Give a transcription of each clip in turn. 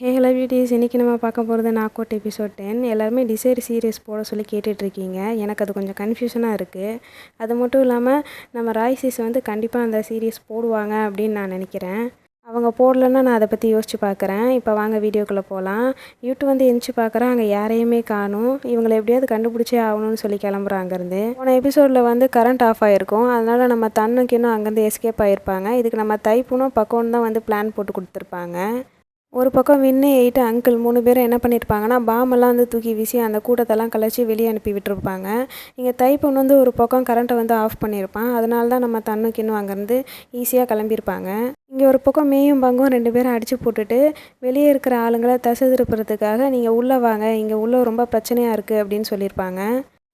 Hey hello beauties இன்றைக்கி நம்ம பார்க்க போகிறது நாக்கோட் எபிசோட் டென் எல்லாருமே டிசைர் சீரியஸ் போட சொல்லி கேட்டுட்ருக்கீங்க எனக்கு அது கொஞ்சம் கன்ஃபியூஷனாக இருக்குது அது மட்டும் இல்லாமல் நம்ம ராய்சிஸ் வந்து கண்டிப்பாக அந்த சீரியஸ் போடுவாங்க அப்படின்னு நான் நினைக்கிறேன். அவங்க போடலன்னா நான் அதை பற்றி யோசித்து பார்க்குறேன். இப்போ வாங்க வீடியோக்குள்ளே போகலாம் யூடியூப் வந்து எந்திச்சு பார்க்குறேன். அங்கே யாரையுமே காணும். இவங்களை எப்படியாவது கண்டுபிடிச்சே ஆகணும்னு சொல்லி கிளம்புறாங்க அங்கேருந்து போன எபிசோடில் வந்து கரண்ட் ஆஃப் ஆகிருக்கும் அதனால் நம்ம தன்னுக்கு இன்னும் அங்கேருந்து எஸ்கேப் ஆகிருப்பாங்க இதுக்கு நம்ம தைப்புனும் பக்கம்னு தான் வந்து பிளான் போட்டு கொடுத்துருப்பாங்க. ஒரு பக்கம் வின்னு எயிட்டு அங்கிள் மூணு பேரும் என்ன பண்ணியிருப்பாங்கன்னா பாமெல்லாம் வந்து தூக்கி வீசி அந்த கூட்டத்தெல்லாம் கலைச்சி வெளியே அனுப்பி விட்டுருப்பாங்க. இங்கே தைப்பொண்ணு வந்து ஒரு பக்கம் கரண்ட்டை வந்து ஆஃப் பண்ணியிருப்பான் அதனால தான் நம்ம தன்னுக்கு இன்னும் அங்கேருந்து ஈஸியாக கிளம்பியிருப்பாங்க இங்கே ஒரு பக்கம் மேயும் பங்கும் ரெண்டு பேரும் அடித்து போட்டுட்டு வெளியே இருக்கிற ஆளுங்களை தசை திருப்புறதுக்காக நீங்கள் உள்ளே வாங்க இங்கே உள்ளே ரொம்ப பிரச்சனையாக இருக்குது அப்படின்னு சொல்லியிருப்பாங்க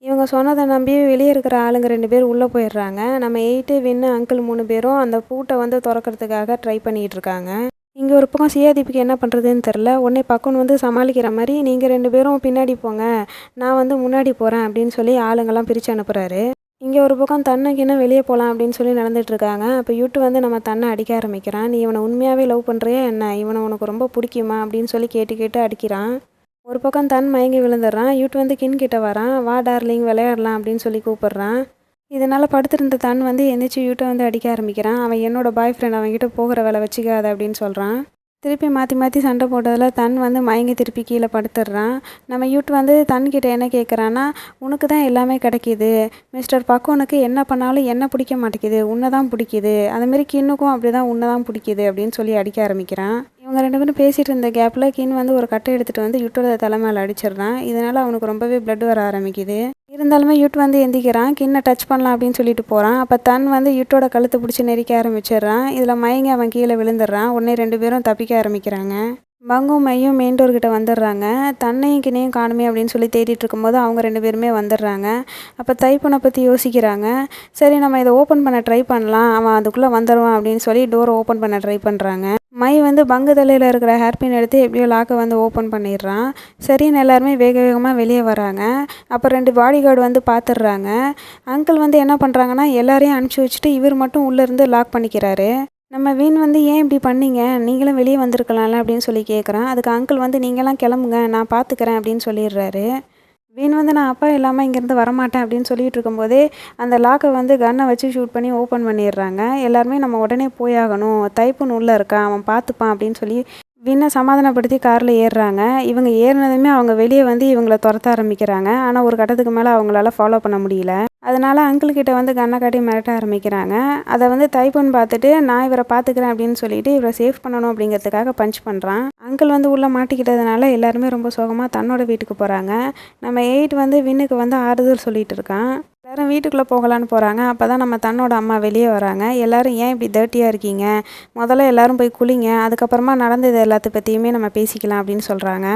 இவங்க சொன்னதை நம்பி வெளியே இருக்கிற ஆளுங்க ரெண்டு பேர் உள்ளே போயிடுறாங்க. நம்ம எயிட்டு வின்னு அங்கிள் மூணு பேரும் அந்த பூட்டை வந்து திறக்கிறதுக்காக ட்ரை பண்ணிகிட்டு இருக்காங்க. இங்கே ஒரு பக்கம் சியாதீப்புக்கு என்ன பண்ணுறதுன்னு தெரில உடனே பக்கம் வந்து சமாளிக்கிற மாதிரி நீங்கள் ரெண்டு பேரும் பின்னாடி போங்க. நான் வந்து முன்னாடி போகிறேன் அப்படின்னு சொல்லி ஆளுங்கெல்லாம் பிரித்து அனுப்புகிறாரு இங்கே ஒரு பக்கம் தன்னைக்குன்னு வெளியே போகலாம் அப்படின்னு சொல்லி நடந்துகிட்ருக்காங்க அப்போ யூட்டு வந்து நம்ம தன்னை அடிக்க ஆரம்பிக்கிறான். நீ இவனை உண்மையாகவே லவ் பண்ணுறியா என்ன? இவனை உனக்கு ரொம்ப பிடிக்குமா அப்படின்னு சொல்லி கேட்டு கேட்டு அடிக்கிறான். ஒரு பக்கம் தன் மயங்கி விழுந்துடுறான். யூட்டு வந்து கின் கிட்ட வரான். வா டார்லிங் விளையாடலாம் அப்படின்னு சொல்லி கூப்பிட்றான். இதனால் படுத்திருந்த தன் வந்து எந்திரிச்சு யூட்டை வந்து அடிக்க ஆரம்பிக்கிறான். அவன் என்னோட பாய் ஃப்ரெண்ட் அவன்கிட்ட போகிற வேலை வச்சுக்காத அப்படின்னு சொல்கிறான் திருப்பி மாற்றி மாற்றி சண்டை போட்டதில் தன் வந்து மயங்கி திருப்பி கீழே படுத்துடுறான் நம்ம யூட் வந்து தன்கிட்ட என்ன கேட்குறான்னா உனக்கு தான் எல்லாமே கிடைக்கிது. மிஸ்டர் பக்கோனுக்கு என்ன பண்ணாலும் என்ன பிடிக்க மாட்டேங்குது. உன்னை தான் பிடிக்குது. அதுமாரி கின்னுக்கும் அப்படி தான் உன்னை தான் பிடிக்குது அப்படின்னு சொல்லி அடிக்க ஆரம்பிக்கிறான். இவங்க ரெண்டு பேரும் பேசிகிட்டு இருந்த கேப்பில் கின் வந்து ஒரு கட்டை எடுத்துகிட்டு வந்து யூட்டோட தலை மேலே அடிச்சிடுறான். இதனால் அவனுக்கு ரொம்பவே பிளட் வர ஆரம்பிக்குது. இருந்தாலுமே யூட் வந்து எந்திக்கிறான் கிண்ணை டச் பண்ணலாம் அப்படின்னு சொல்லிட்டு போகிறான் அப்போ தன் வந்து யூட்டோட கழுத்தை பிடிச்சி நெரிக்க ஆரம்பிச்சிடுறான். இதில் மயங்கி அவன் கீழே விழுந்துடுறான். உடனே ரெண்டு பேரும் தப்பிக்க ஆரம்பிக்கிறாங்க. பங்கும் மையும் மெயின் வந்துடுறாங்க. தன்னையும் கிணையும் காணுமே அப்படின்னு சொல்லி தேடிட்டு இருக்கும்போது அவங்க ரெண்டு பேருமே வந்துடுறாங்க. அப்போ தைப்பனை பற்றி யோசிக்கிறாங்க. சரி நம்ம இதை ஓப்பன் பண்ண ட்ரை பண்ணலாம். அவன் அதுக்குள்ளே வந்துடுவான் அப்படின்னு சொல்லி டோரை ஓப்பன் பண்ண ட்ரை பண்ணுறாங்க மை வந்து பங்கு தலையில் இருக்கிற ஹேர்பின் எடுத்து எப்படியோ லாக்கை வந்து ஓப்பன் பண்ணிடுறான். சரின்னு எல்லாருமே வேக வேகமாக வெளியே வராங்க அப்போ ரெண்டு பாடி கார்டு வந்து பார்த்துடுறாங்க அங்கிள் வந்து என்ன பண்ணுறாங்கன்னா எல்லாரையும் அனுப்பிச்சி வச்சுட்டு இவர் மட்டும் உள்ளேருந்து லாக் பண்ணிக்கிறாரு. நம்ம வீண் வந்து ஏன் இப்படி பண்ணீங்க? நீங்களும் வெளியே வந்திருக்கலாம்ல அப்படின்னு சொல்லி கேட்குறான் அதுக்கு அங்கிள் வந்து நீங்களாம் கிளம்புங்க நான் பார்த்துக்கிறேன் அப்படின்னு சொல்லிடுறாரு. வீண் வந்து நான் அப்பா இல்லாமல் இங்கேருந்து வரமாட்டேன் அப்படின்னு சொல்லிட்டு இருக்கும்போதே அந்த லாக்கை வந்து கன்னை வச்சு ஷூட் பண்ணி ஓப்பன் பண்ணிடுறாங்க. எல்லாருமே நம்ம உடனே போயாகணும். தைப்பு உள்ளே இருக்கான் அவன் பார்த்துப்பான் அப்படின்னு சொல்லி வின்னை சமாதானப்படுத்தி காரில் ஏறுறாங்க. இவங்க ஏறினதுமே அவங்க வெளியே வந்து இவங்கள துரத்த ஆரம்பிக்கிறாங்க. ஆனால் ஒரு கட்டத்துக்கு மேலே அவங்களால ஃபாலோ பண்ண முடியல. அதனால் அங்கிள்கிட்ட வந்து கண்ணை காட்டி மிரட்ட ஆரம்பிக்கிறாங்க. அதை வந்து தைப்பன் பார்த்துட்டு நான் இவரை பார்த்துக்கிறேன் அப்படின்னு சொல்லிட்டு இவரை சேஃப் பண்ணணும் அப்படிங்கிறதுக்காக பஞ்ச் பண்ணுறான் அங்கிள் வந்து உள்ளே மாட்டிக்கிட்டதுனால எல்லாருமே ரொம்ப சோகமாக தன்னோட வீட்டுக்கு போகிறாங்க நம்ம எயிட் வந்து வின்னுக்கு வந்து ஆறுதல் சொல்லிட்டு இருக்கான். எல்லோரும் வீட்டுக்குள்ளே போகலான்னு போகிறாங்க அப்போ தான் நம்ம தன்னோட அம்மா வெளியே வராங்க. எல்லோரும் ஏன் இப்படி தேர்ட்டியாக இருக்கீங்க? முதல்ல எல்லோரும் போய் குளிங்க. அதுக்கப்புறமா நடந்தது எல்லாத்த பற்றியுமே நம்ம பேசிக்கலாம் அப்படின்னு சொல்கிறாங்க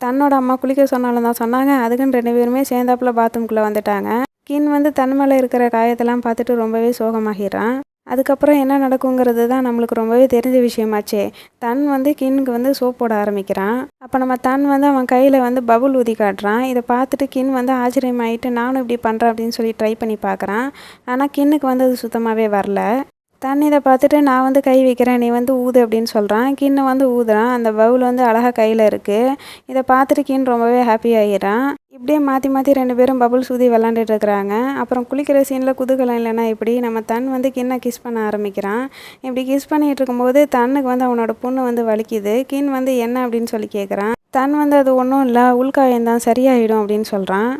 தன்னோட அம்மா குளிக்க சொன்னாலும் தான் சொன்னாங்க. அதுக்குன்னு ரெண்டு பேருமே சேர்ந்தாப்புல பாத்ரூம்குள்ளே வந்துட்டாங்க. கின் வந்து தன் மேலே இருக்கிற காயத்தெல்லாம் பார்த்துட்டு ரொம்பவே சோகமாகிறான் அதுக்கப்புறம் என்ன நடக்குங்கிறது தான் நம்மளுக்கு ரொம்பவே தெரிஞ்ச விஷயமாச்சே. தன் வந்து கின்னுக்கு வந்து சோப் போட ஆரம்பிக்கிறான். அப்போ நம்ம தன் வந்து அவன் கையில் வந்து பபுள் ஊதி காட்டுறான். இதை பார்த்துட்டு கின் வந்து ஆச்சரியமாயிட்டு நானும் இப்படி பண்ணுறேன் அப்படின்னு சொல்லி ட்ரை பண்ணி பார்க்குறான். ஆனால் கின்னுக்கு வந்து அது சுத்தமாகவே வரல. தன் இதை பார்த்துட்டு நான் வந்து கை வைக்கிறேன் நீ வந்து ஊது அப்படின்னு சொல்கிறான் கின்னு வந்து ஊதுறான். அந்த பவுல் வந்து அழகாக கையில் இருக்குது இதை பார்த்துட்டு கின் ரொம்பவே ஹாப்பி ஆகிடான் இப்படியே மாற்றி மாற்றி ரெண்டு பேரும் பபுள்ஸ் ஊதி விளாண்டுட்டு இருக்கிறாங்க. அப்புறம் குளிக்கிற சீனில் குதுகலம் இல்லைன்னா இப்படி நம்ம தன் வந்து கிண்ணை கிஸ் பண்ண ஆரம்பிக்கிறான். இப்படி கிஸ் பண்ணிகிட்டு இருக்கும்போது தன்னுக்கு வந்து அவனோட பொண்ணு வந்து வலிக்குது. கின் வந்து என்ன அப்படின்னு சொல்லி கேட்குறான் தன் வந்து அது ஒன்றும் இல்லை உள்காயம் தான் சரியாயிடும் அப்படின்னு சொல்கிறான்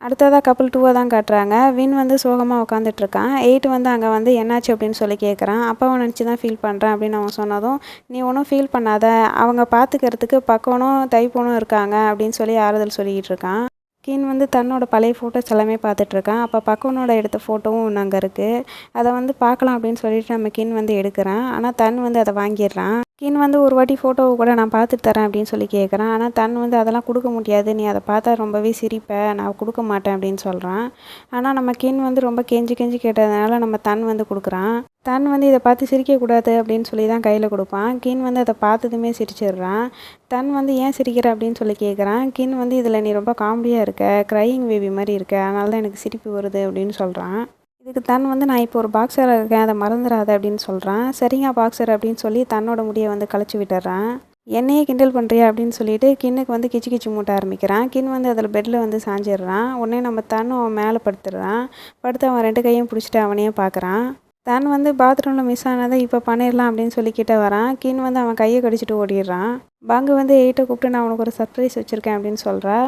அடுத்ததாக கப்பல் டூவை தான் காட்டுறாங்க. வின் வந்து சோகமாக உட்காந்துட்ருக்கான் எயிட் வந்து அங்கே வந்து என்னாச்சு அப்படின்னு சொல்லி கேட்குறான் அப்பாவை நினச்சி தான் ஃபீல் பண்ணுறேன் அப்படின்னு அவன் சொன்னதும் நீ ஒன்றும் ஃபீல் பண்ணாத. அவங்க பார்த்துக்கிறதுக்கு பக்கனும் தைப்போனும் இருக்காங்க அப்படின்னு சொல்லி ஆறுதல் சொல்லிக்கிட்டு இருக்கான். கின் வந்து தன்னோட பழைய ஃபோட்டோஸ் எல்லாமே பார்த்துட்ருக்கான். அப்போ பக்கவனோட எடுத்த ஃபோட்டோவும் ஒன்று அங்கே இருக்குது அதை வந்து பார்க்கலாம் அப்படின்னு சொல்லிட்டு நம்ம கின் வந்து எடுக்கிறான். ஆனால் தன் வந்து அதை வாங்கிடுறான். கின் வந்து ஒரு வாட்டி ஃபோட்டோவை கூட நான் பார்த்துட்டு தரேன் அப்படின்னு சொல்லி கேட்குறான். ஆனால் தன் வந்து அதெல்லாம் கொடுக்க முடியாது. நீ அதை பார்த்தா ரொம்பவே சிரிப்ப. நான் கொடுக்க மாட்டேன் அப்படின்னு சொல்கிறான் ஆனால் நம்ம கின் வந்து ரொம்ப கெஞ்சி கெஞ்சி கேட்டதுனால நம்ம தன் வந்து கொடுக்குறான். தன் வந்து இதை பார்த்து சிரிக்கக்கூடாது அப்படின்னு சொல்லி தான் கையில் கொடுப்பான். கின் வந்து அதை பார்த்ததுமே சிரிச்சிடுறான். தன் வந்து ஏன் சிரிக்கிற அப்படின்னு சொல்லி கேட்குறான். கின் வந்து இதில் நீ ரொம்ப காமெடியாக இருக்க. க்ரையிங் பேபி மாதிரி இருக்க. அதனால தான் எனக்கு சிரிப்பு வருது அப்படின்னு சொல்கிறான் இதுக்கு தன் வந்து நான் இப்போ ஒரு பாக்ஸராக இருக்கேன் அதை மறந்துடாத அப்படின்னு சொல்கிறான் சரிங்க பாக்ஸர் அப்படின்னு சொல்லி தன்னோட முடியை வந்து கழிச்சு விட்டுறான். என்னையே கிண்டல் பண்ணுறியா அப்படின்னு சொல்லிட்டு கின்னுக்கு வந்து கிச்சு கிச்சு மூட்ட ஆரம்பிக்கிறான். கின் வந்து அதில் பெட்டில் வந்து சாஞ்சிடுறான். உடனே நம்ம தன்னும் அவன் மேலே படுத்துடுறான். படுத்து அவன் ரெண்டு கையும் பிடிச்சிட்டு அவனையும் பார்க்குறான். தன் வந்து பாத்ரூமில் மிஸ் ஆனதை இப்போ பண்ணிடலாம் அப்படின்னு சொல்லிக்கிட்டே வரான். கின் வந்து அவன் கையை கடிச்சிட்டு ஓடிடுறான். பங்கு வந்து எயிட்டை கூப்பிட்டு நான் உனக்கு ஒரு சர்ப்ரைஸ் வச்சுருக்கேன் அப்படின்னு சொல்கிறா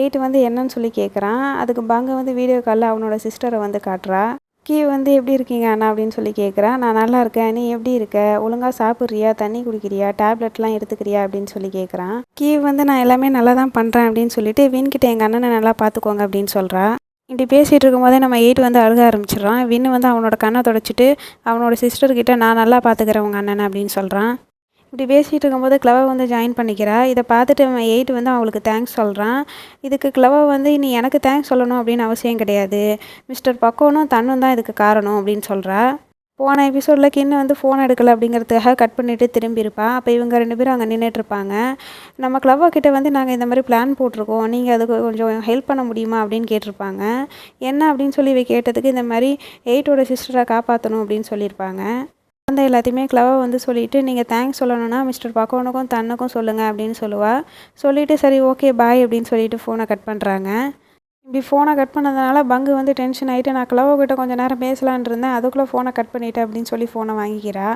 எயிட் வந்து என்னன்னு சொல்லி கேட்குறான் அதுக்கு பங்கு வந்து வீடியோ காலில் அவனோட சிஸ்டரை வந்து காட்டுறா. கீ வந்து எப்படி இருக்கீங்க அண்ணா? அப்படின்னு சொல்லி கேட்குறா நான் நல்லா இருக்கேன். நீ எப்படி இருக்க? ஒழுங்காக சாப்பிட்றியா? தண்ணி குடிக்கிறியா? டேப்லெட்லாம் எடுத்துக்கிறியா? அப்படின்னு சொல்லி கேட்குறான் கீ வந்து நான் எல்லாமே நல்லா தான் பண்ணுறேன் அப்படின்னு சொல்லிட்டு வீண்கிட்ட எங்கள் அண்ணனை நல்லா பார்த்துக்கோங்க அப்படின்னு சொல்கிறா இப்படி பேசிகிட்டு இருக்கும்போதே நம்ம எயிட் வந்து அழுக ஆரம்பிச்சிடுறான் வின்னு வந்து அவனோட கண்ணை தொடச்சிட்டு அவனோட சிஸ்டர்கிட்ட நான் நல்லா பார்த்துக்கிறேன் உங்கள் அண்ணனை அப்படின்னு சொல்கிறான் இப்படி பேசிகிட்டு இருக்கும்போது கிளவை வந்து ஜாயின் பண்ணிக்கிறா. இதை பார்த்துட்டு அவன் எயிட் வந்து அவளுக்கு தேங்க்ஸ் சொல்கிறான் இதுக்கு கிளவை வந்து நீ எனக்கு தேங்க்ஸ் சொல்லணும் அப்படின்னு அவசியம் கிடையாது. மிஸ்டர் பக்கோனும் தன்னும் தான் இதுக்கு காரணம் அப்படின்னு சொல்கிறா போன எபிசோடில் கின்னு வந்து ஃபோன் எடுக்கலை அப்படிங்கிறதுக்காக கட் பண்ணிவிட்டு திரும்பி அப்போ இவங்க ரெண்டு பேரும் அங்கே நின்றுட்டுருப்பாங்க நம்ம கிளவா கிட்டே வந்து நாங்கள் இந்த மாதிரி பிளான் போட்டிருக்கோம். நீங்கள் அதுக்கு கொஞ்சம் ஹெல்ப் பண்ண முடியுமா அப்படின்னு கேட்டிருப்பாங்க. என்ன அப்படின்னு சொல்லி இவ கேட்டதுக்கு இந்த மாதிரி எயிட்டோட சிஸ்டரை காப்பாற்றணும் அப்படின்னு சொல்லியிருப்பாங்க. அந்த எல்லாத்தையுமே கிளவா வந்து சொல்லிவிட்டு நீங்கள் தேங்க்ஸ் சொல்லணும்னா மிஸ்டர் பக்கோனுக்கும் தன்னுக்கும் சொல்லுங்கள் அப்படின்னு சொல்லுவாள் சொல்லிவிட்டு சரி ஓகே பாய் அப்படின்னு சொல்லிவிட்டு ஃபோனை கட் பண்ணுறாங்க இப்படி ஃபோனை கட் பண்ணதுனால பங்கு வந்து டென்ஷன் ஆகிட்டு நான் கிளவா கிட்ட கொஞ்சம் நேரம் பேசலான் இருந்தேன். அதுக்குள்ளே ஃபோனை கட் பண்ணிட்டேன் அப்படின்னு சொல்லி ஃபோனை வாங்கிக்கிறா.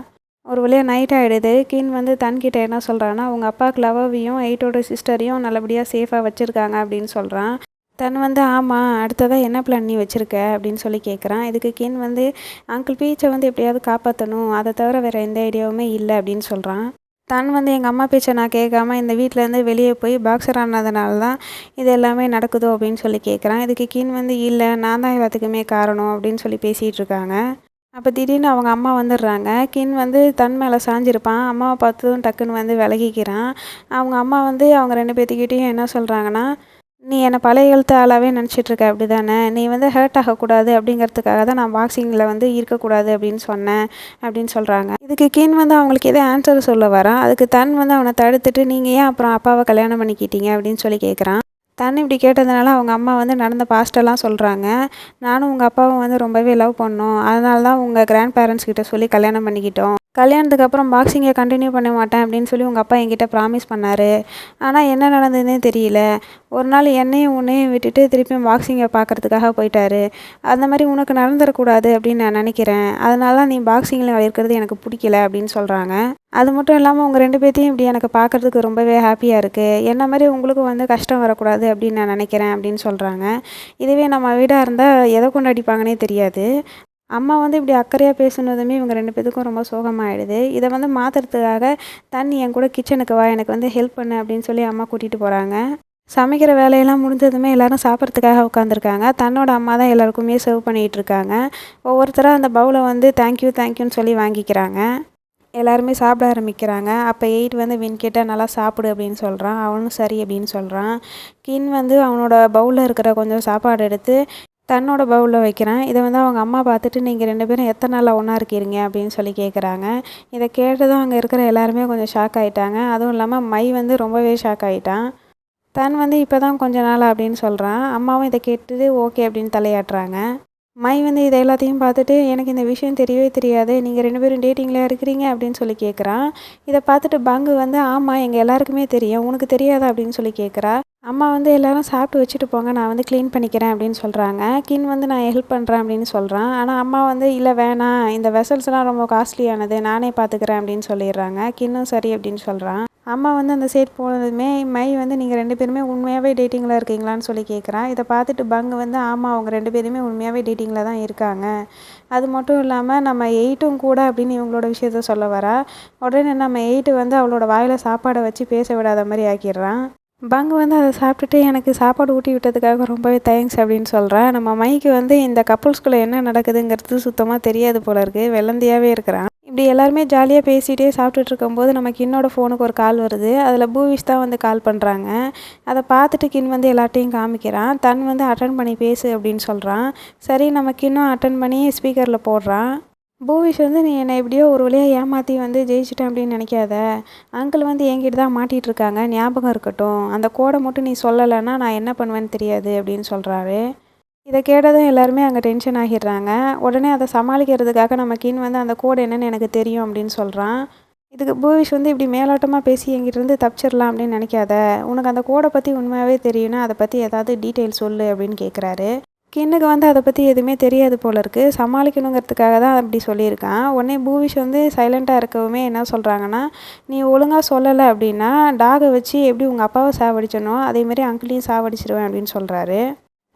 ஒரு வழியாக நைட் ஆகிடுது கீன் வந்து தன்கிட்ட என்ன சொல்கிறான்னா அவங்க அப்பா கிளவாவையும் எயிட்டோட சிஸ்டரையும் நல்லபடியாக சேஃபாக வச்சுருக்காங்க அப்படின்னு சொல்கிறான் தன் வந்து ஆமாம் அடுத்ததாக என்ன பிளான் நீ வச்சுருக்க? அப்படின்னு சொல்லி கேட்குறான் இதுக்கு கின் வந்து அங்கிள் பீச்சை வந்து எப்படியாவது காப்பாற்றணும் அதை தவிர வேறு எந்த ஐடியாவுமே இல்லை அப்படின்னு சொல்கிறான் தன் வந்து எங்கள் அம்மா பேச்சை நான் கேட்காம இந்த வீட்டிலேருந்து வெளியே போய் பாக்ஸர் ஆனதுனால தான் இது எல்லாமே நடக்குதோ அப்படின்னு சொல்லி கேட்குறான் இதுக்கு கின் வந்து இல்லை நான் தான் எல்லாத்துக்குமே காரணம் அப்படின்னு சொல்லி பேசிகிட்டு இருக்காங்க. அப்போ திடீர்னு அவங்க அம்மா வந்துடுறாங்க. கின் வந்து தன் மேலே சாஞ்சிருப்பான். அம்மாவை பார்த்ததும் டக்குன்னு வந்து விலகிக்கிறான். அவங்க அம்மா வந்து அவங்க ரெண்டு பேர்த்துக்கிட்டேயும் என்ன சொல்கிறாங்கன்னா நீ என்னை பழைய எழுத்து ஆளாகவே நினச்சிட்ருக்க அப்படி தானே நீ வந்து ஹர்ட் ஆகக்கூடாது அப்படிங்கிறதுக்காக தான் நான் பாக்ஸிங்கில் வந்து இருக்கக்கூடாது அப்படின்னு சொன்னேன் அப்படின்னு சொல்கிறாங்க இதுக்கு கீன் வந்து அவங்களுக்கு எதோ ஆன்சர் சொல்ல வரான். அதுக்கு தன் வந்து அவனை தடுத்துட்டு நீங்கள் ஏன் அப்புறம் அப்பாவை கல்யாணம் பண்ணிக்கிட்டீங்க அப்படின்னு சொல்லி கேட்குறான் தண்ணி இப்படி கேட்டதுனால அவங்க அம்மா வந்து நடந்த பாஸ்டெல்லாம் சொல்கிறாங்க நானும் உங்கள் அப்பாவும் வந்து ரொம்பவே லவ் பண்ணோம். அதனால தான் உங்கள் கிராண்ட் பேரண்ட்ஸ் கிட்ட சொல்லி கல்யாணம் பண்ணிக்கிட்டோம். கல்யாணத்துக்கு அப்புறம் பாக்ஸிங்கை கண்டினியூ பண்ண மாட்டேன் அப்படின்னு சொல்லி உங்கள் அப்பா என்கிட்ட ப்ராமிஸ் பண்ணார். ஆனால் என்ன நடந்ததுன்னே தெரியல. ஒரு நாள் என்னையும் உன்னையும் விட்டுட்டு திருப்பியும் பாக்ஸிங்கை பார்க்குறதுக்காக போயிட்டாரு. அந்த மாதிரி உனக்கு நடந்துடக்கூடாது அப்படின்னு நான் நினைக்கிறேன். அதனால தான் நீ பாக்ஸிங்கில் இருக்கிறது எனக்கு பிடிக்கல அப்படின்னு சொல்கிறாங்க அது மட்டும் இல்லாமல் உங்கள் ரெண்டு பேர்த்தையும் இப்படி எனக்கு பார்க்குறதுக்கு ரொம்பவே ஹாப்பியாக இருக்குது என்ன மாதிரி உங்களுக்கும் வந்து கஷ்டம் வரக்கூடாது அப்படின்னு நான் நினைக்கிறேன் அப்படின்னு சொல்கிறாங்க இதுவே நம்ம வீடாக இருந்தால் எதை கொண்டு அடிப்பாங்கன்னே தெரியாது. அம்மா வந்து இப்படி அக்கறையாக பேசுனதுமே இவங்க ரெண்டு பேத்துக்கும் ரொம்ப சோகமாகிடுது இதை வந்து மாற்றுறதுக்காக தண்ணி என் கூட கிச்சனுக்கு வா எனக்கு வந்து ஹெல்ப் பண்ணு அப்படின்னு சொல்லி அம்மா கூட்டிகிட்டு போகிறாங்க சமைக்கிற வேலையெல்லாம் முடிஞ்சதுமே எல்லோரும் சாப்பிட்றதுக்காக உட்காந்துருக்காங்க தன்னோட அம்மா தான் எல்லாருக்குமே சர்வ் பண்ணிகிட்டு இருக்காங்க. ஒவ்வொருத்தராக அந்த பவுலை வந்து தேங்க்யூ தேங்க்யூன்னு சொல்லி வாங்கிக்கிறாங்க. எல்லாருமே சாப்பிட ஆரம்பிக்கிறாங்க. அப்போ எயிட் வந்து வின் கிட்ட நல்லா சாப்பிடு அப்படின்னு சொல்கிறான் அவனும் சரி அப்படின்னு சொல்கிறான் கின் வந்து அவனோட பவுலில் இருக்கிற கொஞ்சம் சாப்பாடு எடுத்து தன்னோட பவுலில் வைக்கிறான். இதை வந்து அவங்க அம்மா பார்த்துட்டு நீங்கள் ரெண்டு பேரும் எத்தனை நாளில் ஒன்றா இருக்கிறீங்க அப்படின்னு சொல்லி கேட்குறாங்க இதை கேட்டதும் அங்கே இருக்கிற எல்லாருமே கொஞ்சம் ஷாக் ஆகிட்டாங்க அதுவும் இல்லாமல் மை வந்து ரொம்பவே ஷாக் ஆகிட்டான் தன் வந்து இப்போ தான் கொஞ்ச நாள் அப்படின்னு சொல்கிறான் அம்மாவும் இதை கேட்டுட்டு ஓகே அப்படின்னு தலையாட்டுறாங்க. மை வந்து இதை எல்லாத்தையும் பார்த்துட்டு எனக்கு இந்த விஷயம் தெரியவே தெரியாது நீங்கள் ரெண்டு பேரும் டேட்டிங்கில் இருக்கிறீங்க அப்படின்னு சொல்லி கேட்குறான் இதை பார்த்துட்டு பங்கு வந்து ஆமாம் எங்கள் எல்லாருக்குமே தெரியும் உனக்கு தெரியாதா? அப்படின்னு சொல்லி கேட்குறா அம்மா வந்து எல்லாரும் சாப்பிட்டு வச்சுட்டு போங்க நான் வந்து க்ளீன் பண்ணிக்கிறேன் அப்படின்னு சொல்கிறாங்க கின் வந்து நான் ஹெல்ப் பண்ணுறேன் அப்படின்னு சொல்கிறான் ஆனால் அம்மா வந்து இல்லை வேணாம் இந்த வெசல்ஸ்லாம் ரொம்ப காஸ்ட்லியானது நானே பார்த்துக்கிறேன் அப்படின்னு சொல்லிடுறாங்க. கின்னும் சரி அப்படின்னு சொல்கிறான் அம்மா வந்து அந்த சைட் போனதுமே மை வந்து நீங்கள் ரெண்டு பேருமே உண்மையாகவே டேட்டிங்கில் இருக்கீங்களான்னு சொல்லி கேட்குறான் இதை பார்த்துட்டு பங்கு வந்து ஆமாம் அவங்க ரெண்டு பேருமே உண்மையாகவே டேட்டிங்கில் தான் இருக்காங்க. அது மட்டும் இல்லாமல் நம்ம எயிட்டும் கூட அப்படின்னு இவங்களோட விஷயத்த சொல்ல வரா. உடனே நம்ம எயிட்டு வந்து அவளோட வாயில் சாப்பாடை வச்சு பேச விடாத மாதிரி ஆக்கிடுறான். பங்கு வந்து அதை சாப்பிட்டுட்டு எனக்கு சாப்பாடு ஊட்டி விட்டதுக்காக ரொம்பவே தேங்க்ஸ் அப்படின்னு சொல்கிறேன் நம்ம மைக்கு வந்து இந்த கப்புள்ஸ்குள்ளே என்ன நடக்குதுங்கிறது சுத்தமாக தெரியாது போல இருக்குது வெள்ளந்தியாகவே இருக்கிறான். இப்படி எல்லாருமே ஜாலியாக பேசிகிட்டே சாப்பிட்டுட்டு இருக்கும்போது நம்ம கின்னோட ஃபோனுக்கு ஒரு கால் வருது. அதில் பூவிஷ் தான் வந்து கால் பண்ணுறாங்க அதை பார்த்துட்டு கின் வந்து எல்லார்ட்டையும் காமிக்கிறான். தன் வந்து அட்டன் பண்ணி பேசு அப்படின்னு சொல்கிறான் சரி நம்ம கின்னும் அட்டன் பண்ணி ஸ்பீக்கரில் போடுறான். பூவிஷ் வந்து நீ என்னை எப்படியோ ஒரு வழியாக ஏமாற்றி வந்து ஜெயிச்சிட்டேன் அப்படின்னு நினைக்காத. அங்கிள் வந்து என்கிட்ட தான் மாட்டிகிட்டு இருக்காங்க ஞாபகம் இருக்கட்டும். அந்த கோடை மட்டும் நீ சொல்லலைன்னா நான் என்ன பண்ணுவேன்னு தெரியாது அப்படின்னு சொல்கிறாரு இதை கேட்டதும் எல்லாருமே அங்கே டென்ஷன் ஆகிடுறாங்க. உடனே அதை சமாளிக்கிறதுக்காக நம்ம கின் வந்து அந்த கோடு என்னன்னு எனக்கு தெரியும் அப்படின்னு சொல்கிறான் இதுக்கு பூவிஷ் வந்து இப்படி மேலோட்டமாக பேசி என்கிட்டருந்து தப்பிச்சிடலாம் அப்படின்னு நினைக்காத. உனக்கு அந்த கோடை பற்றி உண்மையாகவே தெரியும்னா அதை பற்றி ஏதாவது டீட்டெயில் சொல்லு அப்படின்னு கேட்குறாரு கின்னுக்கு வந்து அதை பற்றி எதுவுமே தெரியாது போல இருக்குது சமாளிக்கணுங்கிறதுக்காக தான் அப்படி சொல்லியிருக்கான். உடனே பூவிஷ் வந்து சைலண்ட்டாக இருக்கவுமே என்ன சொல்கிறாங்கன்னா நீ ஒழுங்காக சொல்லலை அப்படின்னா டாகை வச்சு எப்படி உங்கள் அப்பாவை சாவடிச்சனோ அதேமாரி அங்கிளையும் சாவடிச்சிருவேன் அப்படின்னு சொல்கிறாரு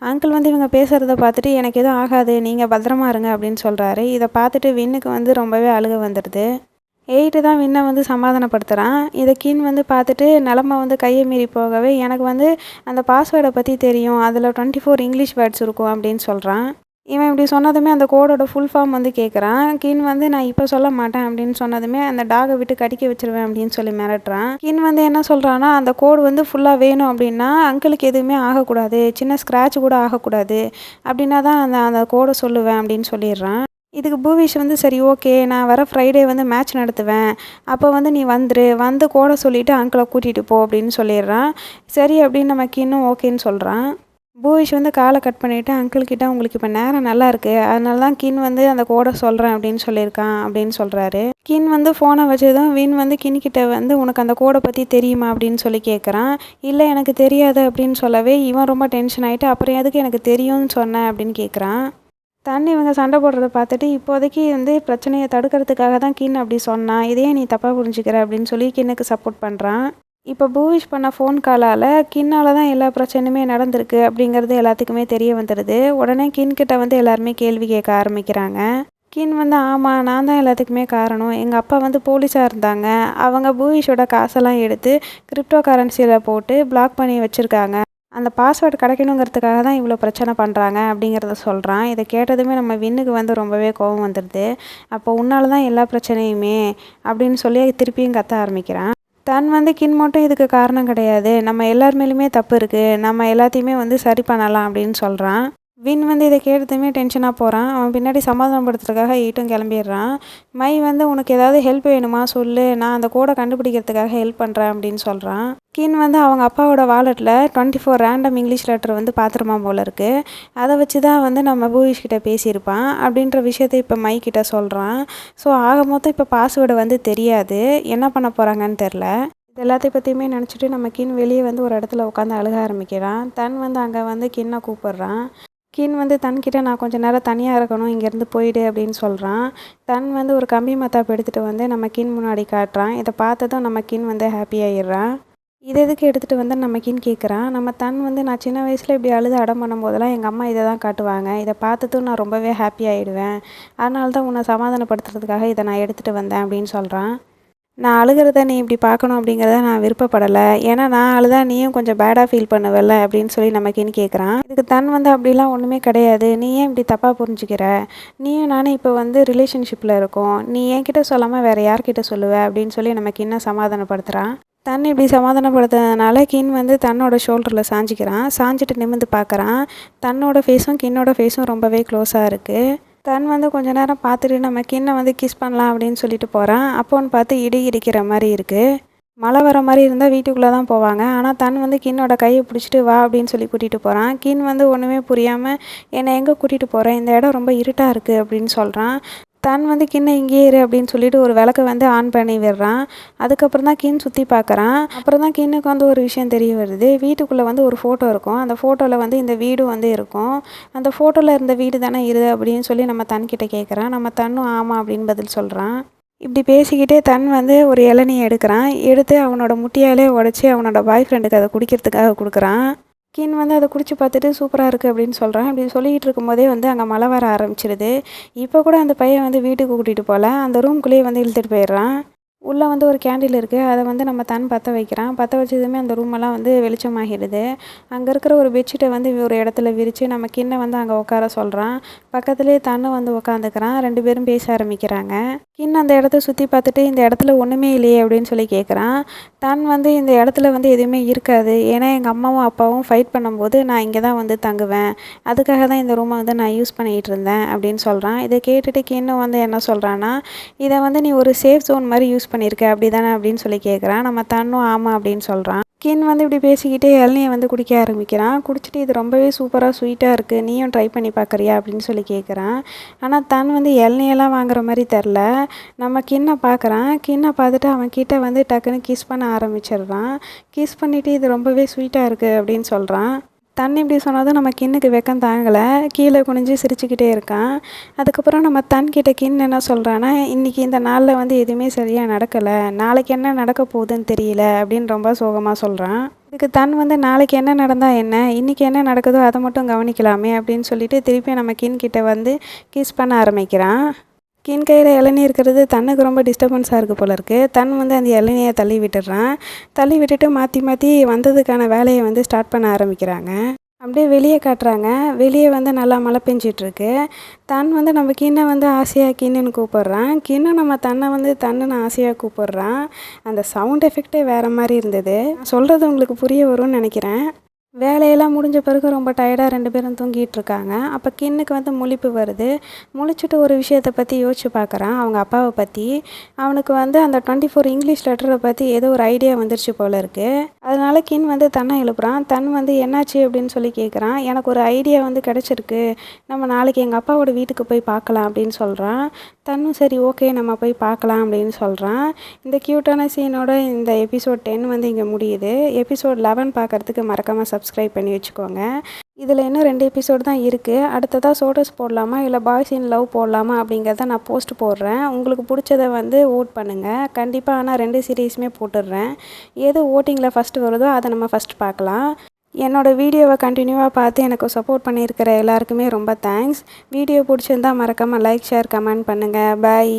அங்கிள் வந்து இவங்க பேசுகிறத பார்த்துட்டு எனக்கு எதுவும் ஆகாது நீங்கள் பத்திரமா இருங்க அப்படின்னு சொல்கிறாரு இதை பார்த்துட்டு வின்னுக்கு வந்து ரொம்பவே அழுக வந்துடுது. எயிட்டு தான் வின்னை வந்து சமாதானப்படுத்துகிறான் இதை கின் வந்து பார்த்துட்டு நிலமை வந்து கையை மீறி போகவே எனக்கு வந்து அந்த பாஸ்வேர்டை பற்றி தெரியும். அதில் டுவெண்ட்டி ஃபோர் இங்கிலீஷ் வேர்ட்ஸ் இருக்கும் அப்படின்னு சொல்கிறான் இவன் இப்படி சொன்னதுமே அந்த கோடோட ஃபுல் ஃபார்ம் வந்து கேட்குறான் கின் வந்து நான் இப்போ சொல்ல மாட்டேன் அப்படின்னு சொன்னதுமே அந்த டாகை விட்டு கடிக்க வச்சிருவேன் அப்படின்னு சொல்லி மிரட்டுறான். கின் வந்து என்ன சொல்கிறான்னா அந்த கோடு வந்து ஃபுல்லாக வேணும் அப்படின்னா அங்கிளுக்கு எதுவுமே ஆகக்கூடாது. சின்ன ஸ்க்ராட்ச் கூட ஆகக்கூடாது. அப்படின்னா தான் அந்த அந்த கோடை சொல்லுவேன் அப்படின்னு சொல்லிடுறான். இதுக்கு பூவிஷ் வந்து சரி ஓகே நான் வர ஃப்ரைடே வந்து மேட்ச் நடத்துவேன். அப்போ வந்து நீ வந்துரு. வந்து கோடை சொல்லிவிட்டு அங்கிளை கூட்டிகிட்டு போ அப்படின்னு சொல்லிடுறான். சரி அப்படின்னு நம்ம கின்னும் ஓகேன்னு சொல்கிறான் பூவிஷ் வந்து காலை கட் பண்ணிவிட்டு அங்கிள் கிட்ட உங்களுக்கு இப்போ நேரம் நல்லா இருக்குது அதனால தான் கின் வந்து அந்த கோடை சொல்கிறேன் அப்படின்னு சொல்லியிருக்கான் அப்படின்னு சொல்கிறாரு கின் வந்து ஃபோனை வச்சதும் வின் வந்து கின்கிட்ட வந்து உனக்கு அந்த கோடை பற்றி தெரியுமா? அப்படின்னு சொல்லி கேட்குறான் இல்லை எனக்கு தெரியாது அப்படின்னு சொல்லவே இவன் ரொம்ப டென்ஷன் ஆகிட்டு அப்புறம் எதுக்கு எனக்கு தெரியும்னு சொன்னேன் அப்படின்னு கேட்குறான் தண்ணி இவங்க சண்டை போடுறத பார்த்துட்டு இப்போதைக்கு வந்து பிரச்சனையை தடுக்கிறதுக்காக தான் கின் அப்படி சொன்னான். இதையே நீ தப்பாக புரிஞ்சுக்கிற அப்படின்னு சொல்லி கின்னுக்கு சப்போர்ட் பண்ணுறான் இப்போ பூவிஷ் பண்ண ஃபோன் காலால் கின்னால் தான் எல்லா பிரச்சனையுமே நடந்திருக்கு அப்படிங்கிறது எல்லாத்துக்குமே தெரிய வந்துடுது. உடனே கின்கிட்ட வந்து எல்லாருமே கேள்வி கேட்க ஆரம்பிக்கிறாங்க. கின் வந்து ஆமாம் நான் தான் எல்லாத்துக்குமே காரணம். எங்கள் அப்பா வந்து போலீஸாக இருந்தாங்க. அவங்க பூவிஷோட காசெல்லாம் எடுத்து கிரிப்டோ கரன்சியில் போட்டு பிளாக் பண்ணி வச்சுருக்காங்க. அந்த பாஸ்வேர்டு கிடைக்கணுங்கிறதுக்காக தான் இவ்வளோ பிரச்சனை பண்ணுறாங்க அப்படிங்கிறத சொல்கிறான் இதை கேட்டதுமே நம்ம வின்னுக்கு வந்து ரொம்பவே கோபம் வந்துடுது. அப்போ உன்னால் தான் எல்லா பிரச்சனையுமே அப்படின்னு சொல்லி திருப்பியும் கத்த ஆரம்பிக்கிறான். தன் வந்து கின் மட்டும் இதுக்கு காரணம் கிடையாது. நம்ம எல்லார் மேலேயுமே தப்பு இருக்குது நம்ம எல்லாத்தையுமே வந்து சரி பண்ணலாம் அப்படின்னு சொல்கிறான் வின் வந்து இதை கேட்டதுமே டென்ஷனாக போகிறான் அவன் பின்னாடி சமாதானப்படுத்துறதுக்காக ஈட்டும் கிளம்பிடுறான். மை வந்து உனக்கு ஏதாவது ஹெல்ப் வேணுமா? சொல்லு. நான் அந்த கோடை கண்டுபிடிக்கிறதுக்காக ஹெல்ப் பண்ணுறேன் அப்படின்னு சொல்கிறான் கின் வந்து அவங்க அப்பாவோட வாலெட்டில் twenty four random English letter வந்து பார்த்துருமா போல இருக்குது அதை வச்சு தான் வந்து நம்ம பூவிஷ் கிட்டே பேசியிருப்பான். அப்படின்ற விஷயத்த இப்போ மை கிட்ட சொல்கிறான் ஸோ ஆக மொத்தம் இப்போ பாஸ்வேர்டு வந்து தெரியாது. என்ன பண்ண போகிறாங்கன்னு தெரில இது எல்லாத்தையும் பற்றியுமே நினச்சிட்டு நம்ம கின் வெளியே வந்து ஒரு இடத்துல உட்காந்து அழுக ஆரம்பிக்கிறான். தன் வந்து அங்கே வந்து கின்னை கூப்பிட்றான். கின் வந்து தன்கிட்ட நான் கொஞ்சம் நேரம் தனியாக இருக்கணும் இங்கேருந்து போயிடு அப்படின்னு சொல்கிறான் தன் வந்து ஒரு கம்பி மத்தாப்பு எடுத்துகிட்டு வந்து நம்ம கின் முன்னாடி காட்டுறான். இதை பார்த்ததும் நம்ம கின் வந்து ஹாப்பி ஆகிடுறான் இது எதுக்கு எடுத்துகிட்டு வந்து நம்ம கின் கேட்குறான் நம்ம தன் வந்து நான் சின்ன வயசில் இப்படி அழுது அடம் பண்ணும்போதெல்லாம் எங்கள் அம்மா இதை தான் காட்டுவாங்க. இதை பார்த்ததும் நான் ரொம்பவே ஹாப்பி ஆகிடுவேன் அதனால தான் உன்னை சமாதானப்படுத்துறதுக்காக இதை நான் எடுத்துகிட்டு வந்தேன் அப்படின்னு சொல்கிறான் நான் அழுகிறத நீ இப்படி பார்க்கணும் அப்படிங்கிறத நான் விருப்பப்படலை. ஏன்னா நான் அழுதா நீயும் கொஞ்சம் பேடாக ஃபீல் பண்ணுவல அப்படின்னு சொல்லி நமக்குன்னு கேட்குறான் இதுக்கு தன் வந்து அப்படிலாம் ஒன்றுமே கிடையாது. நீ ஏன் இப்படி தப்பாக புரிஞ்சுக்கிற? நீயும் நானும் இப்போ வந்து ரிலேஷன்ஷிப்பில் இருக்கோம். நீ என்கிட்ட சொல்லாமல் வேறு யார்கிட்ட சொல்லுவ? அப்படின்னு சொல்லி நமக்கு இன்னும் சமாதானப்படுத்துகிறான் தன் இப்படி சமாதானப்படுத்துறதுனால கின் வந்து தன்னோட ஷோல்டரில் சாஞ்சிக்கிறான். சாஞ்சிட்டு நிமிந்து பார்க்குறான். தன்னோட ஃபேஸும் கின்னோட ஃபேஸும் ரொம்பவே க்ளோஸாக இருக்குது தன் வந்து கொஞ்ச நேரம் பார்த்துட்டு நம்ம கிண்ணை வந்து கிஸ் பண்ணலாம் அப்படின்னு சொல்லிட்டு போகிறான் அப்போன்னு பார்த்து இடி இடிக்கிற மாதிரி இருக்குது மழை வர மாதிரி இருந்தால் வீட்டுக்குள்ளே தான் போவாங்க. ஆனால் தன் வந்து கின்னோட கையை பிடிச்சிட்டு வா அப்படின்னு சொல்லி கூட்டிகிட்டு போகிறான் கின் வந்து ஒன்றுமே புரியாமல் என்னை எங்கே கூட்டிகிட்டு போகிறேன் இந்த இடம் ரொம்ப இருட்டாக இருக்குது அப்படின்னு சொல்கிறான் தன் வந்து கிண்ணை இங்கேயே இரு அப்படின்னு சொல்லிட்டு ஒரு விளக்கை வந்து ஆன் பண்ணி விடுறான். அதுக்கப்புறம் தான் கின் சுற்றி பார்க்குறான். அப்புறம் தான் கின்னுக்கு வந்து ஒரு விஷயம் தெரிய வருது. வீட்டுக்குள்ளே வந்து ஒரு ஃபோட்டோ இருக்கும். அந்த ஃபோட்டோவில் வந்து இந்த வீடு வந்து இருக்கும். அந்த ஃபோட்டோவில் இருந்த வீடு தானே இரு அப்படின்னு சொல்லி நம்ம தன்கிட்ட கேட்குறான் நம்ம தன்னும் ஆமாம் அப்படின்னு பதில் சொல்கிறான் இப்படி பேசிக்கிட்டே தன் வந்து ஒரு இளநியை எடுக்கிறான். எடுத்து அவனோட முட்டியாலே உடச்சி அவனோட பாய் ஃப்ரெண்டுக்கு அதை குடிக்கிறதுக்காக கொடுக்குறான். கின் வந்து அதை குடிச்சு பார்த்துட்டு சூப்பராக இருக்குது அப்படின்னு சொல்கிறான் அப்படி சொல்லிக்கிட்டு இருக்கும்போதே வந்து அங்கே மழை வர ஆரம்பிச்சிருது. இப்போ கூட அந்த பையன் வந்து வீட்டுக்கு கூட்டிகிட்டு போகல அந்த ரூம்குள்ளேயே வந்து இழுத்துட்டு போயிடுறான். உள்ளே வந்து ஒரு கேண்டில் இருக்குது அதை வந்து நம்ம தன் பற்ற வைக்கிறான். பற்ற வச்சதுமே அந்த ரூமெல்லாம் வந்து வெளிச்சமாகிடுது. அங்கே இருக்கிற ஒரு பெட்ஷீட்டை வந்து ஒரு இடத்துல விரித்து நம்ம கிண்ணை வந்து அங்கே உட்கார சொல்கிறான் பக்கத்துலேயே தன்னை வந்து உட்காந்துக்கிறான் ரெண்டு பேரும் பேச ஆரம்பிக்கிறாங்க. கிண்ண அந்த இடத்த சுற்றி பார்த்துட்டு இந்த இடத்துல ஒன்றுமே இல்லையே அப்படின்னு சொல்லி கேட்குறான் தன் வந்து இந்த இடத்துல வந்து எதுவுமே இருக்காது. ஏன்னா எங்கள் அம்மாவும் அப்பாவும் ஃபைட் பண்ணும்போது நான் இங்கே தான் வந்து தங்குவேன். அதுக்காக தான் இந்த ரூமை வந்து நான் யூஸ் பண்ணிகிட்டு இருந்தேன் அப்படின்னு சொல்கிறான் இதை கேட்டுட்டு கிண்ணம் வந்து என்ன சொல்கிறான்னா இதை வந்து நீ ஒரு சேஃப் ஜோன் மாதிரி யூஸ் பண்ணியிருக்க அப்படி தானே அப்படின்னு சொல்லி கேட்குறான் நம்ம தன்னும் ஆமாம் அப்படின்னு சொல்கிறான் கின் வந்து இப்படி பேசிக்கிட்டே இளநியை வந்து குடிக்க ஆரம்பிக்கிறான். குடிச்சிட்டு இது ரொம்பவே சூப்பராக ஸ்வீட்டாக இருக்குது நீயும் ட்ரை பண்ணி பார்க்குறியா அப்படின்னு சொல்லி கேட்குறான் ஆனால் தன் வந்து இளநியெல்லாம் வாங்குற மாதிரி தெரில. நம்ம கிண்ணை பார்க்குறான் கிண்ணை பார்த்துட்டு அவன் கிட்டே வந்து டக்குன்னு கிஸ் பண்ண ஆரம்பிச்சிடுறான். கிஸ் பண்ணிவிட்டு இது ரொம்பவே ஸ்வீட்டாக இருக்குது அப்படின்னு சொல்கிறான் தண்ணி இப்படி சொன்னதும் நம்ம கின்னுக்கு வெக்கம் தாங்கலை. கீழே குனிஞ்சு சிரிச்சுக்கிட்டே இருக்கான். அதுக்கப்புறம் நம்ம தன் கிட்ட கின் என்ன சொல்கிறான்னா இன்றைக்கி இந்த நாளில் வந்து எதுவுமே சரியாக நடக்கலை. நாளைக்கு என்ன நடக்க போகுதுன்னு தெரியல. அப்படின்னு ரொம்ப சோகமாக சொல்கிறான் இதுக்கு தன் வந்து நாளைக்கு என்ன நடந்தால் என்ன? இன்றைக்கி என்ன நடக்குதோ அதை மட்டும் கவனிக்கலாமே. அப்படின்னு சொல்லிட்டு திருப்பி நம்ம கின் கிட்ட வந்து கிஸ் பண்ண ஆரம்பிக்கிறான். கின் கையில் இளநீ இருக்கிறது தன்னுக்கு ரொம்ப டிஸ்டர்பன்ஸாக இருக்குது போல இருக்குது தன் வந்து அந்த இளநியை தள்ளி விட்டுடுறான். தள்ளி விட்டுட்டு மாற்றி மாற்றி வந்ததுக்கான வேலையை வந்து ஸ்டார்ட் பண்ண ஆரம்பிக்கிறாங்க. அப்படியே வெளியே காட்டுறாங்க. வெளியே வந்து நல்லா மழை பெஞ்சிட்ருக்கு தன் வந்து நம்ம கிண்ணை வந்து ஆசையாக கிண்ணுன்னு கூப்பிட்றான். கிண்ணு நம்ம தன்னை வந்து தன்னுன்னு ஆசையாக கூப்பிட்றான். அந்த சவுண்ட் எஃபெக்டே வேறு மாதிரி இருந்தது. சொல்கிறது உங்களுக்கு புரிய வரும்னு நினைக்கிறேன். வேலையெல்லாம் முடிஞ்ச பிறகு ரொம்ப டயர்டாக ரெண்டு பேரும் தூங்கிட்டு இருக்காங்க அப்போ கின்னுக்கு வந்து முழிப்பு வருது. முழிச்சிட்டு ஒரு விஷயத்தை பற்றி யோசிச்சு பார்க்குறான் அவங்க அப்பாவை பற்றி அவனுக்கு வந்து அந்த டுவெண்ட்டி ஃபோர் இங்கிலீஷ் லெட்டரை பற்றி ஏதோ ஒரு ஐடியா வந்துருச்சு போல இருக்குது அதனால கின் வந்து தன்னை எழுப்புறான். தன் வந்து என்னாச்சு அப்படின்னு சொல்லி கேட்குறான் எனக்கு ஒரு ஐடியா வந்து கிடச்சிருக்கு. நம்ம நாளைக்கு எங்கள் அப்பாவோட வீட்டுக்கு போய் பார்க்கலாம் அப்படின்னு சொல்கிறான் தன்னும் சரி ஓகே நம்ம போய் பார்க்கலாம் அப்படின்னு சொல்கிறான் இந்த க்யூட்டான சீனோட இந்த எபிசோட் டென் வந்து இங்கே முடியுது. எபிசோட் லெவன் பார்க்குறதுக்கு மறக்காமல் சப்ஸ்கிரைப் பண்ணி வச்சுக்கோங்க. இதில் இன்னும் ரெண்டு எபிசோடு தான் இருக்குது அடுத்ததாக சோட்டஸ் போடலாமா? இல்லை பாய்ஸ் இன் லவ் போடலாமா? அப்படிங்கிறத நான் போஸ்ட் போடுறேன். உங்களுக்கு பிடிச்சத வந்து ஓட் பண்ணுங்கள் கண்டிப்பாக ஆனால் ரெண்டு சீரீஸுமே போட்டுடுறேன். எது ஓட்டிங்கில் ஃபஸ்ட்டு வருதோ அதை நம்ம ஃபஸ்ட் பார்க்கலாம். என்னோடய வீடியோவை கண்டினியூவாக பார்த்து எனக்கு சப்போர்ட் பண்ணியிருக்கிற எல்லாருக்குமே ரொம்ப தேங்க்ஸ் வீடியோ பிடிச்சிருந்தா மறக்காமல் லைக் ஷேர் கமெண்ட் பண்ணுங்கள் பாய்